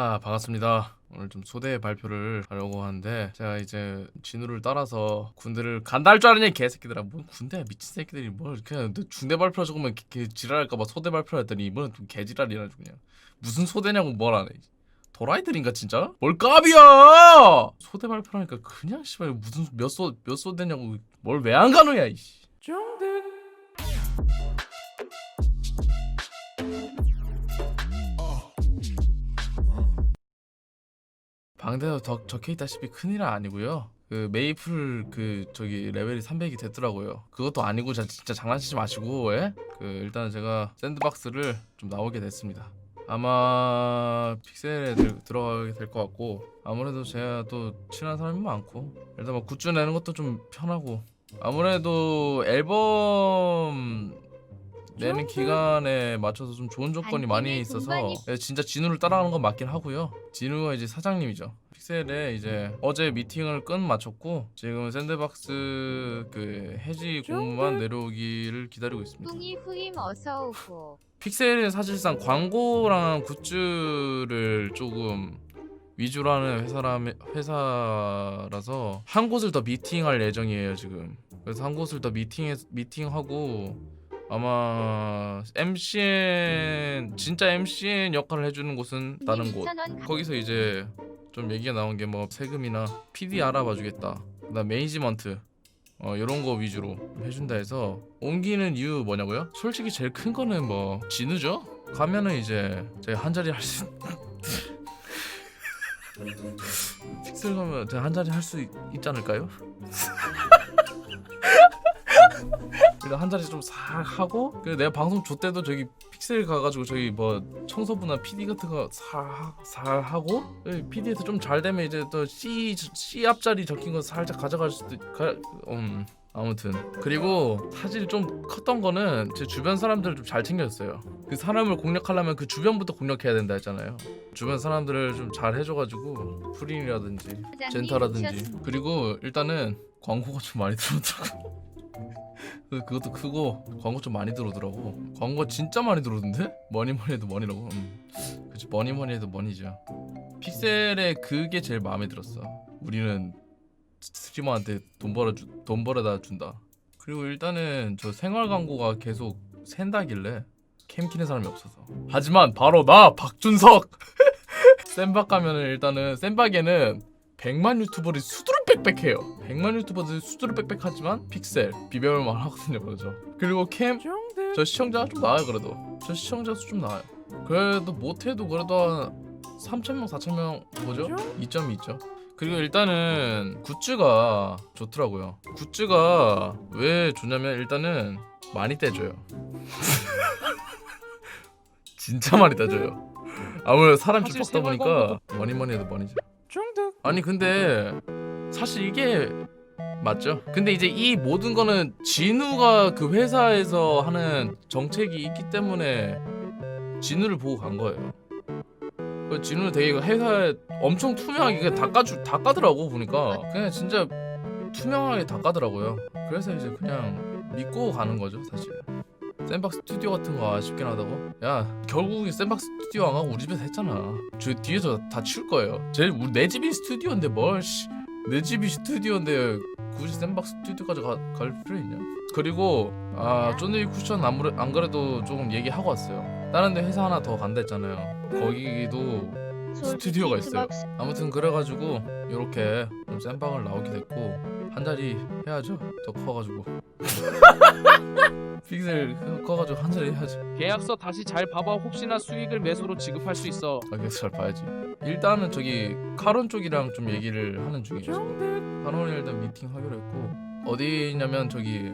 아 반갑습니다. 오늘 좀 소대 발표를 하려고 하는데 제가 이제 진우를 따라서 군대를 간다 할 줄 아느냐 이 개새끼들아 뭔 군대야? 미친 새끼들이 뭘 그냥 너 중대 발표 적으면 개, 개 지랄할까봐 소대 발표를 했더니 이번엔 좀 개지랄이나 아주 그냥. 무슨 소대냐고 뭘 하네. 도라이들인가 진짜? 뭘 깝이야! 소대 발표라니까 그냥 씨발 무슨 몇 소 몇 소대냐고 뭘 왜 안 가노야 이씨 방대도 적, 적혀 있다시피 큰일은 아니고요. 그 메이플 그 저기 레벨이 300이 됐더라고요. 그것도 아니고 자, 진짜 장난치지 마시고 예? 그 일단 제가 샌드박스를 좀 나오게 됐습니다. 아마 픽셀에 들, 들어가게 될 것 같고 아무래도 제가 또 친한 사람이 많고 일단 뭐 굿즈 내는 것도 좀 편하고 아무래도 앨범 내는 기간에 맞춰서 좀 좋은 조건이 많이 있어서 예, 진짜 진우를 따라가는 건 맞긴 하고요. 진우가 이제 사장님이죠. 픽셀에 이제 어제 미팅을 끈 마쳤고 지금 샌드박스 그 해지 공무만 내려오기를 기다리고 있습니다. 뿡이 후임 어서 오고 픽셀은 사실상 광고랑 굿즈를 조금 위주로 하는 회사라 회사라서 한 곳을 더 미팅할 예정이에요 지금. 그래서 한 곳을 더 미팅해 미팅하고 아마 MCN 진짜 MCN 역할을 해주는 곳은 다른 곳. 2,000원 거기서 이제 좀 얘기가 나온 게 뭐 세금이나 PD 알아봐 주겠다. 그다음 매니지먼트 어 이런 거 위주로 좀 해준다 해서 옮기는 이유 뭐냐고요? 솔직히 제일 큰 거는 뭐 진우죠. 가면은 이제 제가 한 자리 할 수. 픽셀 가면 제가 한 자리 할 수 있지 않을까요? 일단 한 자리 좀살 하고 그 내가 방송 조 때도 저기 픽셀 가가지고 저기 뭐 청소부나 PD 같은 거살살 하고 PD에서 좀 잘 되면 이제 또 C C 앞자리 적힌 거 살짝 가져갈 수도 있- 가, 음 아무튼 그리고 사실 좀 컸던 거는 제 주변 사람들을 좀 잘 챙겼어요. 그 사람을 공략하려면 그 주변부터 공략해야 된다 했잖아요. 주변 사람들을 좀 잘 해줘가지고 프린이라든지 젠타라든지 그리고 일단은 광고가 좀 많이 들어오더라고 그- 그것도 크고 광고 좀 많이 들어오더라고. 광고 진짜 많이 들어오던데? 뭐니뭐니 해도 머니라고? 음. 그치. 뭐니뭐니 해도 머니죠. 픽셀의 그게 제일 마음에 들었어. 우리는 스트리머한테 돈 벌어 주, 돈 벌어다 준다. 그리고 일단은 저 생활 광고가 계속 샌다길래 캠 키는 사람이 없어서. 하지만 바로 나 박준석! 쌤박 가면은 일단은 쌤박에는 100만 유튜버들이 수두룩 빽빽해요. 100만 유튜버들이 수두룩 빽빽하지만 픽셀 비벼볼만 하거든요 그러죠 그리고 캠 저 시청자가 좀 나아요 그래도. 저 시청자 수 좀 나아요. 그래도 못해도 그래도 한 3천명 4천명 뭐죠? 이점이 있죠. 그리고 일단은 굿즈가 좋더라고요. 굿즈가 왜 좋냐면 일단은 많이 떼줘요. 진짜 많이 떼줘요. 아무래도 사람 쭉 먹다 보니까 뭐니 뭐니 해도 뭐니죠. 아니 근데 사실 이게 맞죠? 근데 이제 이 모든 거는 진우가 그 회사에서 하는 정책이 있기 때문에 진우를 보고 간 거예요. 그 진우는 되게 그 회사에 엄청 투명하게 닦아주 닦아더라고 보니까 그냥 진짜 투명하게 닦아더라고요. 그래서 이제 그냥 믿고 가는 거죠 사실. 샌박스 스튜디오 같은 거 아쉽긴 하다고? 야 결국에 샌박스 스튜디오 안 가고 우리 집에서 했잖아 저 뒤에서 다 치울 거예요 제일 우리 내 집이 스튜디오인데 뭘 내 집이 스튜디오인데 굳이 샌박스 스튜디오까지 가, 갈 필요 있냐? 그리고 아 쫀데이 쿠션 아무래 안 그래도 조금 얘기하고 왔어요. 다른 데 회사 하나 더 간다 했잖아요. 거기도 스튜디오가 있어요. 아무튼 그래가지고 이렇게 좀 샌방을 나오게 됐고 한 자리 해야죠 더 커가지고 픽셀 커가지고 한 자리 해야죠 계약서 다시 잘 봐봐 혹시나 수익을 매수로 지급할 수 있어 아, 그래서 잘 봐야지. 일단은 저기 카론 쪽이랑 좀 얘기를 하는 중이에요. 지금. 카론이 일단 미팅 하기로 했고 어디냐면 저기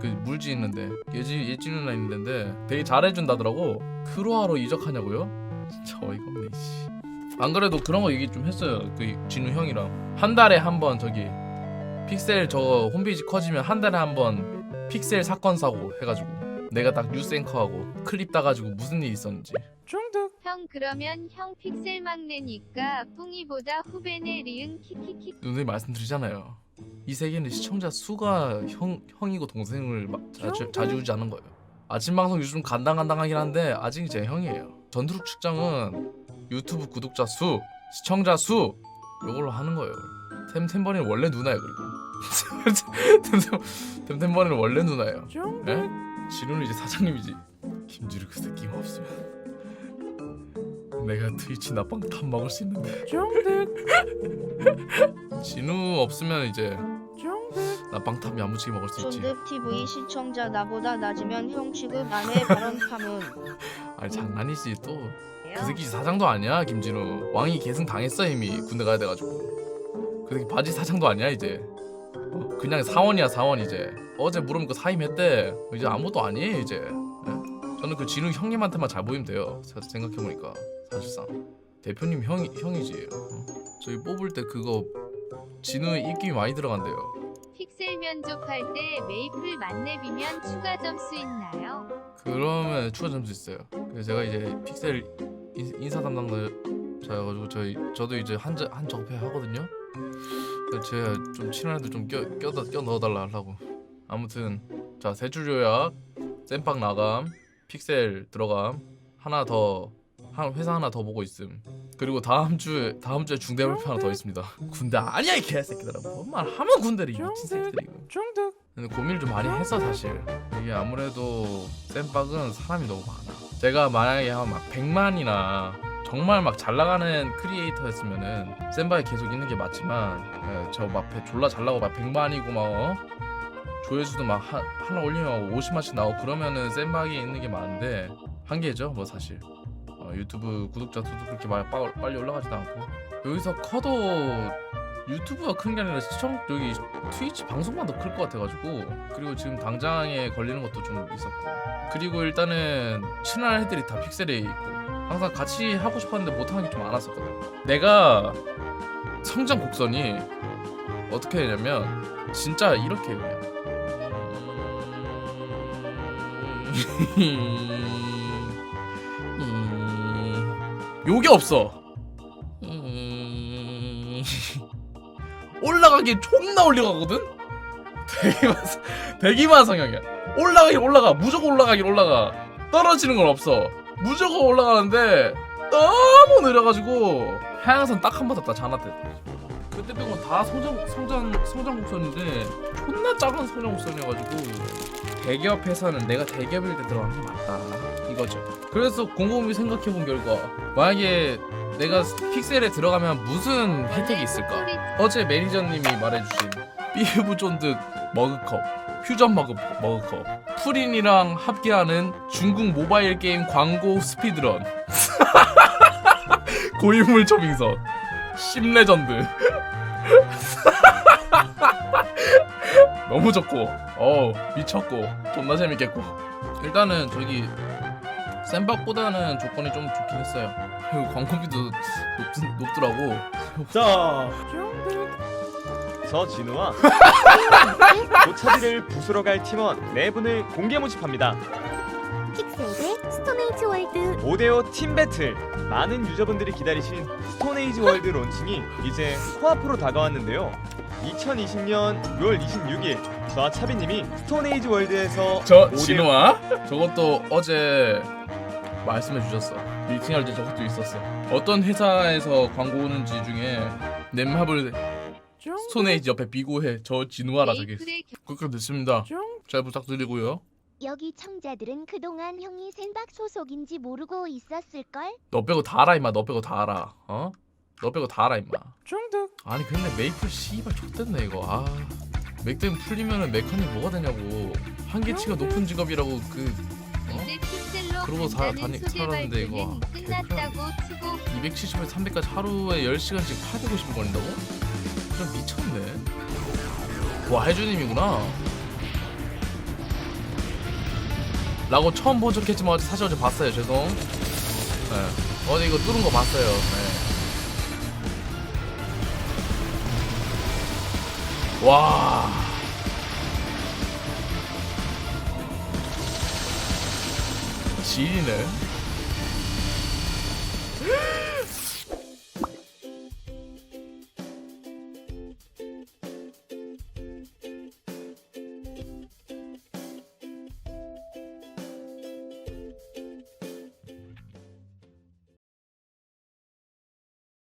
그 물지 있는데 예지 예지 누나 있는데 되게 잘해준다더라고. 크로아로 이적하냐고요? 진짜 어이가 없네. 씨. 안 그래도 그런 거 얘기 좀 했어요. 그 진우 형이랑 한 달에 한 번 저기 픽셀 저 홈페이지 커지면 한 달에 한 번 픽셀 사건 사고 해가지고 내가 딱 뉴스 앵커하고 클립 따가지고 무슨 일 있었는지 중득 형 그러면 형 픽셀 막내니까 뿡이보다 후배네 리은 키키키 누누이 말씀드리잖아요. 이 세계는 시청자 수가 형 형이고 동생을 마- 자주 자주우지 않은 거예요. 아침 방송 요즘 간당간당하긴 한데 아직 제 형이에요. 전두룩 축장은 유튜브 구독자 수, 시청자 수 이걸로 하는 거예요. 템템버리는 원래 누나예요 그리고 템템 템템버리는 원래 누나예요. 예? 지루는 이제 사장님이지. 김지루 그 새끼가 없으면 내가 트위치 나빵 탑 먹을 수 있는데. 진우 없으면 이제 나빵 탑 야무지게 먹을 수 있지. 쫀득 TV 시청자 나보다 낮으면 형 취급 안해 발언 파문. 아니 장난이지 또. 그 새끼 사장도 아니야 김진우. 왕이 계승 당했어 이미 군대 가야 돼가지고. 그 새끼 바지 사장도 아니야 이제. 어, 그냥 사원이야 사원 이제. 어제 물어보니까 사임했대. 이제 아무도 아니에요 이제. 예? 저는 그 진우 형님한테만 잘 보이면 돼요. 생각해 보니까 사실상 대표님 형 형이지. 어? 저희 뽑을 때 그거 진우의 입김이 많이 들어간대요. 픽셀 면접할 때 메이플 만렙이면 추가 점수 있나요? 그러면 추가 점수 있어요. 그래서 제가 이제 픽셀 인- 인사 담당자여가지고 저희 저도 이제 한한 한 적폐 하거든요. 제가 좀 친한 애들 좀 껴 껴다 껴 넣어달라 하려고. 아무튼 자 세줄 요약, 쌤빵 나감, 픽셀 들어감, 하나 더. 한 회사 하나 더 보고 있음. 그리고 다음 주에 다음 주에 중대 발표 하나 더 있습니다. 군대 아니야 이 개새끼들아. 뭔말 하면 군대를 이 미친 새끼들이. 이거. 근데 고민을 좀 많이 했어 사실 이게 아무래도 쌤박은 사람이 너무 많아 제가 만약에 한막 100만이나 정말 막 잘 나가는 크리에이터였으면은 쌤박에 계속 있는 게 맞지만 예, 저막 졸라 잘 나고 막 100만이고 막 어? 조회수도 막 하, 하나 올리면 50만씩 나오고 그러면은 쌤박에 있는 게 많은데 한계죠 뭐 사실 어, 유튜브 구독자 수도 그렇게 막 빠- 빨리 올라가지도 않고 여기서 커도 유튜브가 큰 게 아니라 시청 여기 트위치 방송만 더 클 것 같아가지고 그리고 지금 당장에 걸리는 것도 좀 있었고. 그리고 일단은 친한 애들이 다 픽셀에 있고. 항상 같이 하고 싶었는데 못하는 게 좀 많았었거든. 내가 성장 곡선이 어떻게 되냐면 진짜 이렇게 해요. 그냥 요게 없어 올라가기 존나 올라가거든? 대기만 대기만 성향이야. 올라가긴 올라가. 무조건 올라가긴 올라가. 떨어지는 건 없어. 무조건 올라가는데 너무 느려가지고 하향선 딱 한 번 탔다 자나때. 그때 빼고는 다 성장 성장 성장 곡선인데 존나 작은 성장 곡선이어가지고 대기업 회사는 내가 대기업일 때 들어가는 게 맞다 이거죠. 그래서 곰곰이 생각해본 결과 만약에 내가 픽셀에 들어가면 무슨 혜택이 있을까? 어제 매니저님이 말해주신 삐부 쫀득 머그컵, 퓨전 머그, 머그컵, 프린이랑 합계하는 중국 모바일 게임 광고 스피드런, 고인물 초빙선, 심레전드. 너무 좋고, 어 미쳤고, 존나 재밌겠고. 일단은 저기 쌤박보다는 조건이 좀 좋긴 했어요. 그리고 광고비도 높, 높더라고. 자, 저 진우와 고차비를 부수러 갈 팀원 네 분을 공개 모집합니다. 픽셀의 스톤에이지 월드 5대5 팀 배틀. 많은 유저분들이 기다리신 스톤에이지 월드 론칭이 이제 코앞으로 다가왔는데요. 2020년 6월 26일 저와 차비님이 스톤에이지 월드에서 저 5대5 진우아 저것도 어제 말씀해 주셨어. 미팅할 때 저것도 있었어. 어떤 회사에서 광고 오는지 중에 넷마블 스톤에이지 옆에 비고해. 저 진우아라 저기. 그렇게 됐습니다. 잘 부탁드리고요. 여기 청자들은 그동안 형이 센박 소속인지 모르고 있었을걸? 너 빼고 다 알아 임마. 너 빼고 다 알아. 어? 너 빼고 다 알아 임마. 아니 근데 메이플 씨발 좆됐네 이거. 아. 맥댐 풀리면은 메카닉 뭐가 되냐고. 한계치가 높은 직업이라고 그 어? 그러고 사- 다니- 살았는데 이거 끝났다고 치고 270에서 300까지 하루에 10시간씩 850을 걸린다고? 좀 미쳤네. 와 해주님이구나. 라고 처음 본 척했지만 사실 어제 봤어요. 죄송. 네. 어제 이거 뚫은 거 봤어요. 네. 와. 지리네.